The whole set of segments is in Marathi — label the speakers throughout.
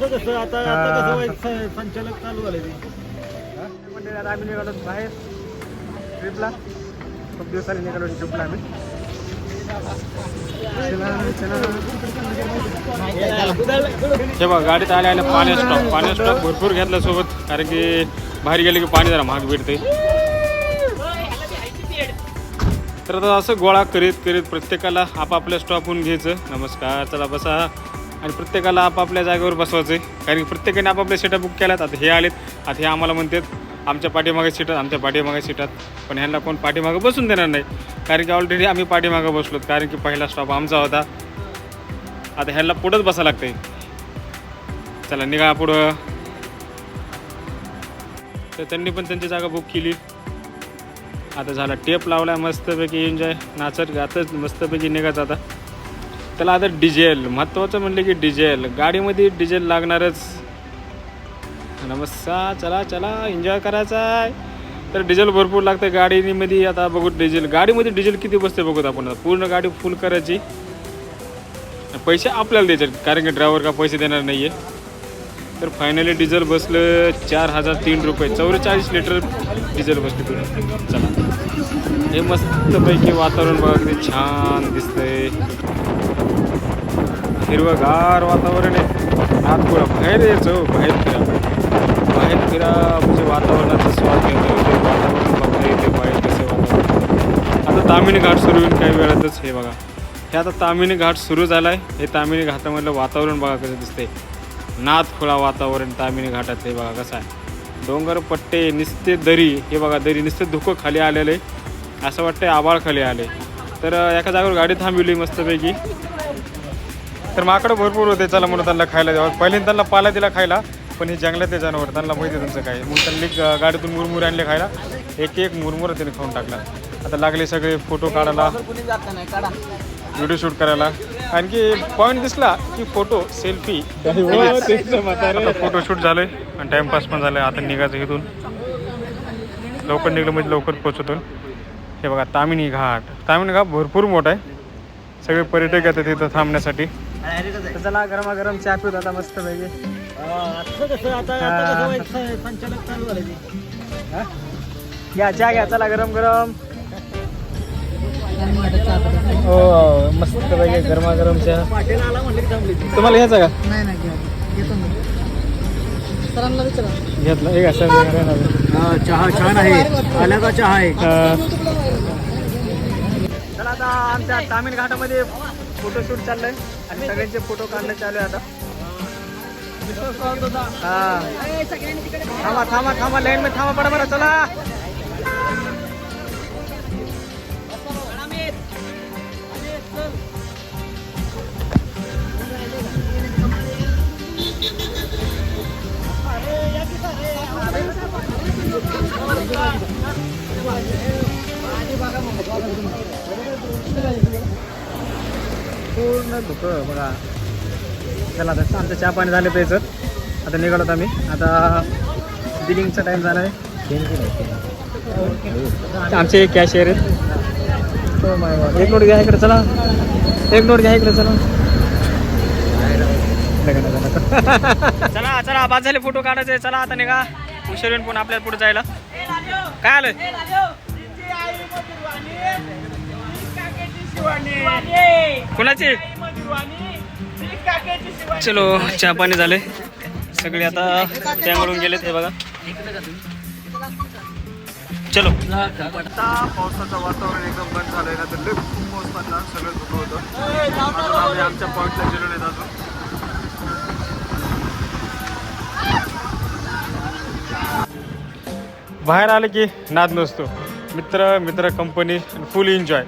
Speaker 1: कसं आता आता कसं व्हायचं, स- संचालक चालू झाले ते.
Speaker 2: मंडळी आता आम्ही निघालो बाहेर. ट्रिपला. खूप दिवसांनी निघालो ट्रिपला आम्ही. चला, चला.
Speaker 3: हे बघा गाडीत आले आले पाणी स्टॉप पाणी स्टॉप भरपूर घेतला सोबत कारण की बाहेर गेले की पाणी जरा महाग भेटते तर आता असं गोळा करीत करीत प्रत्येकाला आपापल्या स्टॉपहून घ्यायचं. नमस्कार चला बसा. आणि प्रत्येकाला आपापल्या जागेवर बसवायचं आहे कारण की प्रत्येकाने आपापल्या सीटा बुक केल्यात. आता हे आलेत. आता हे आम्हाला म्हणतात आमच्या पाठीमागे सीटात आमच्या पाठीमागे सीटात पण ह्यांना कोण पाठीमागं बसून देणार नाही. कारण की ऑलरेडी आम्ही पाठीमागं बसलोत. कारण की पहिला स्टॉप आमचा होता. आता ह्यांना पुढंच बसा लागते चला निघा पुढं. तर त्यांनी पण त्यांची जागा बुक केली. आता झाला टेप लावला मस्तपैकी. एन्जॉय नाचत गातच मस्तपैकी निघायचं आता. त्याला आता डिझेल महत्त्वाचं म्हणलं की डिझेल. गाडीमध्ये डिझेल लागणारच. नमस्कार चला चला एन्जॉय करायचा आहे तर डिझेल भरपूर लागतं गाडीमध्ये. आता बघू डिझेल. गाडीमध्ये डिझेल किती बसते बघूत आपण. आता पूर्ण गाडी फुल करायची. पैसे आपल्याला द्यायचे कारण की ड्रायव्हर का पैसे देणार नाही आहे तर फायनली डिझेल बसलं चार हजार तीन रुपये. चौवेचाळीस लिटर डिझेल बसले तुला चला. हे मस्तपैकी वातावरण बघा किती छान दिसतंय. हिरवंगार वातावरण आहे. नागपुरा बाहेर यायचं हो, बाहेर फिरा. बाहेर फिरा म्हणजे वातावरणाचा स्वाद घेतो ते वातावरण बघता येते बाहेर कसे वातावरण. आता तामिनी घाट सुरू होईल काही वेळातच हे बघा. हे आता तामिनी घाट सुरू झाला आहे हे तामिनी घाटामधलं वातावरण बघा कसं दिसते नाथखोळा वातावरण तामिनी घाटात हे बघा कसं आहे. डोंगर पट्टे निस्ते दरी हे बघा दरी नुसते धुकं खाली आलेलं आहे. असं वाटतंय आबाळ खाली आले तर एका जागेवर गाडी थांबवली मस्तपैकी. तर माकडं भरपूर होते चला म्हणून त्यांना खायला द्यावं. पहिल्यांदा त्यांना पाला दिला खायला पण हे जंगलातले जनावर त्यांना माहिती त्यांचं काय. मग त्यांनी गाडीतून मुरमुरे आणले खायला. एक एक मुरमुरा त्याने खाऊन टाकला. आता लागले सगळे फोटो काढायला व्हिडिओ शूट करायला. आणखी पॉईंट दिसला की फोटो सेल्फी. फोटो शूट झालंय आणि टाइमपास पण झालाय आता निघायचं इथून. लवकर निघलं म्हणजे लवकर पोचतो हे बघा तामिनी घाट. तामिनी घाट भरपूर मोठा आहे. सगळे पर्यटक येतात तिथं थांबण्यासाठी.
Speaker 2: चला गरमागरम चहा पिऊत आता मस्त
Speaker 1: ते
Speaker 2: घ्या चहा घ्या चला गरम गरम हो मस्त पैकी गरमागरम चहा. तुम्हाला घ्यायचा का? घेतला एक असं
Speaker 1: हा, चहा छान आहे. आल्याचा चहा आहे
Speaker 2: चला आता आमच्या तामिळ घाटामध्ये फोटोशूट चाललंय. आणि सगळ्यांचे फोटो काढणं चालू आहे आता. हा. थांबा थांबा थांबा लाईन मध्ये थांबा पडा बरं चला. धुकं बघा. चला आता आमचं चहा पाणी झालं प्यायचं. आता निघालो आम्ही आता बिलिंगचा टाईम झाला आहे आमचे कॅशियर आहेत. हो माय गॉड. एक नोट घ्या इकडे चला. एक नोट घ्या इकडे चला. चला चला बाद झाले फोटो काढायचे. चला आता निघा. उशीर होईन पण आपल्याला पुढे जायला. काय आलं कुणाची? चलो चहा पाणी झाले सगळे आता त्याकडून गेलेत हे बघा. चलो. आता पावसाचं वातावरण एकदम बंद झालंय ना तर लय खूप पाऊस पडला सगळं धुकं होतं. आम्ही आमच्या पॉईंटला गेलो नाहीत अजून. बाहेर आले की नाद नसतो. मित्र मित्र कंपनी फुल एन्जॉय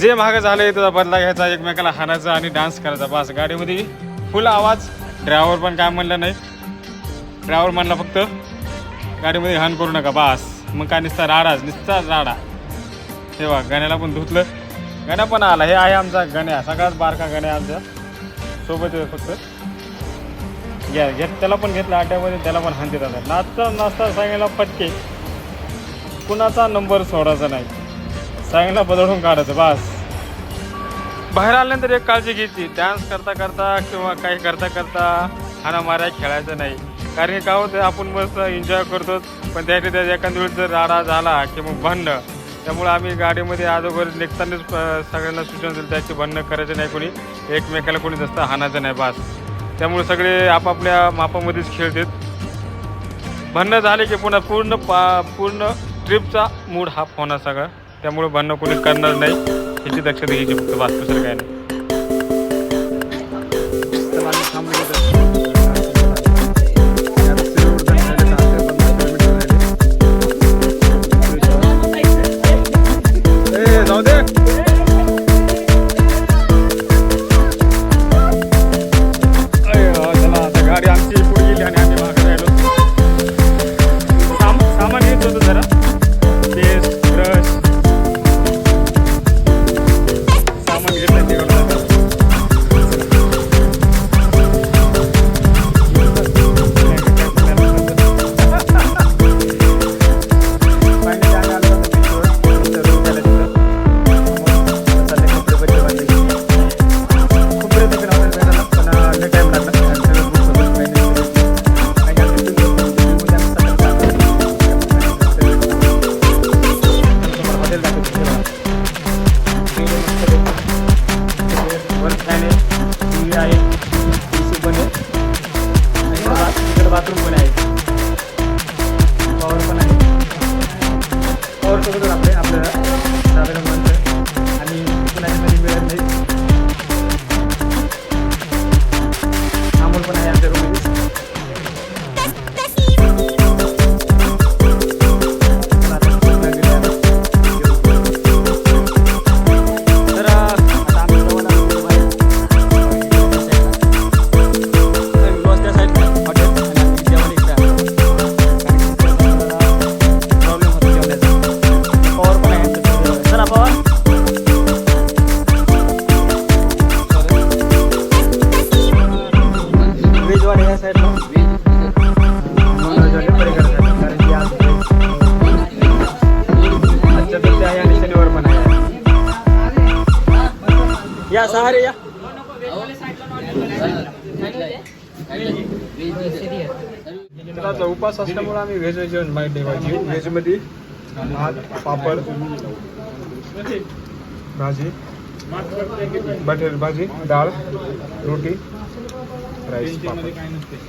Speaker 2: जे मागं झाले त्याचा बदला घ्यायचा एकमेकाला हाणायचा आणि डान्स करायचा. बस गाडीमध्ये फुल आवाज. ड्रायव्हर पण काय म्हणलं नाही. ड्रायव्हर म्हणला फक्त गाडीमध्ये हान करू नका बास. मग काय नुसता राडाच नुसता राडा. तेव्हा गण्याला पण धुतलं. गण्या पण आला. हे आहे आमचा गण्या. सगळ्यात बारका गण्या आमच्यासोबत आहे फक्त. घ्या घेत त्याला पण घेतलं अड्ड्यामध्ये त्याला पण हानते आता. नाचता नाचता सांगायला पटके. कुणाचा नंबर सोडायचा नाही. चांगला बदलून काढायचं बास. बाहेर आल्यानंतर एक काळजी घ्यायची डान्स करता करता किंवा काही करता करता हाना मारा खेळायचं नाही. कारण की काय होतं आपण मस्त एन्जॉय करतो पण त्यासाठी त्यात एखाद्या वेळेस जर राडा झाला की मग भांडणं त्यामुळे आम्ही गाडीमध्ये अगोदर निघतानाच सगळ्यांना सूचना दिली त्याची भांडणं करायचं नाही कोणी एकमेकाला कोणी जास्त हाणायचं नाही बास. त्यामुळे सगळे आपापल्या मापामध्येच खेळतात. भांडणं झाले की पुन्हा पूर्ण पा पूर्ण ट्रिपचा मूड हाफ होणार सगळा. त्यामुळे भांडणं कोणी करणार नाही. ह्याची दक्षता घ्यायची फक्त वास्तू सर काय नाही.
Speaker 3: या. उपास असल्यामुळे आम्ही व्हेज जेवण माहिती ठेवायची. व्हेजमध्ये भात पापड भाजी बटर भाजी डाळ रोटी राईस पापड.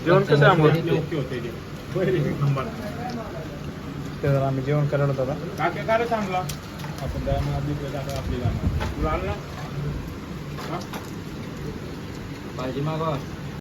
Speaker 3: जेवण कसं आहे आम्हाला तर आम्ही जेवण करायला होतो
Speaker 2: आपण त्यामुळे आपली आपली
Speaker 1: भाजी मागवा